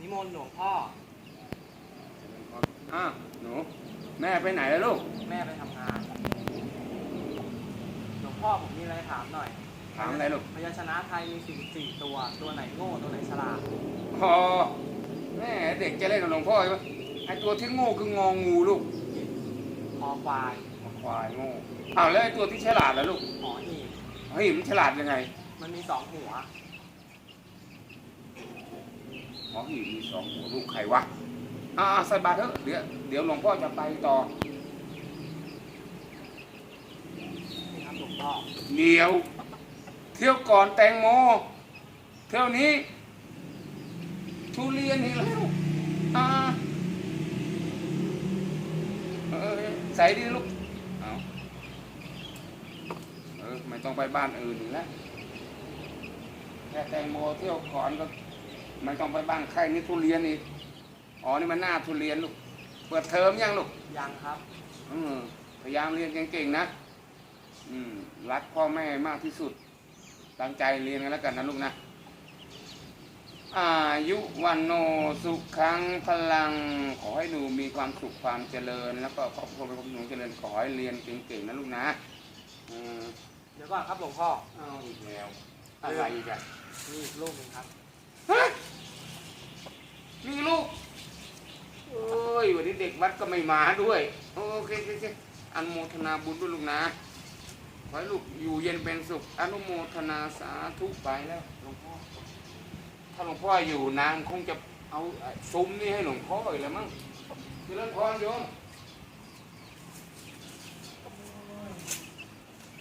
นต์หลวงพ่ออ้าวหนู แม่ไปไหนแล้วลูก แม่ไปทำงาน หลวงพ่อผมมีอะไรถามหน่อยถามอะไรลูก พยัญชนะไทยมีสี่สี่ตัว ตัวไหนโง่ตัวไหนฉลาด พอแม่เด็กจะเล่นกับหลวงพ่อใช่ไหมไอตัวที่โง่คืององูลูกคอควายควายโง่อ้าวแล้วไอตัวที่ฉลาดล่ะลูกหอหีบเฮ้ยมันฉลาดยังไง มันมีสองหัว หมอหีบมีสองหัวลูกใครวะอ่าใส่บาตรเถอะเดี๋ยวเดี๋ยวหลวงพ่อจะไปต่อนี่ครับหลวงพ่อเดี๋ยว เที่ยวก่อนแตงโม เที่ยวนี้ ทุเรียนอีกแล้วอ่าเออใส่ดีลูกเอาเออไม่ต้องไปบ้านอื่นอีกแล้วแค่แตงโมเที่ยวก่อนก็ ไม่ต้องไปบ้านใครนี่ทุเรียนอีกอ๋อนี่มันหน้าทุเรียนลูกเปิดเทอมยังลูกยังครับอืมพยายามเรียนเก่งๆนะอืมรักพ่อแม่มากที่สุด ตั้งใจเรียนกันแล้วกันนะลูกนะอายุวันโนสุขังพลัง ขอให้หนูมีความสุขความเจริญ แล้วก็ครอบครัวเป็นความสุขเจริญขอให้เรียนเก่งๆนะลูกนะอืมเดี๋ยวก่อนครับหลวงพ่อเอาอีกแล้วอะไรอีกอะนี่อีกลูกหนึงครับ ฮะมีลูกเอ้ย วันนี้เด็กวัดก็ไม่มาด้วย โอเคโอเคอนุโมทนาบุญด้วยลูกนะขอให้ลูกอยู่เย็นเป็นสุข อนุโมทนาสาธุไปแล้วหลวงพ่อ ถ้าหลวงพ่ออยู่นานคงจะเอาซุ้มนี่ให้หลวงพ่ออีกแล้วมั้งคือเรื่องพรโยม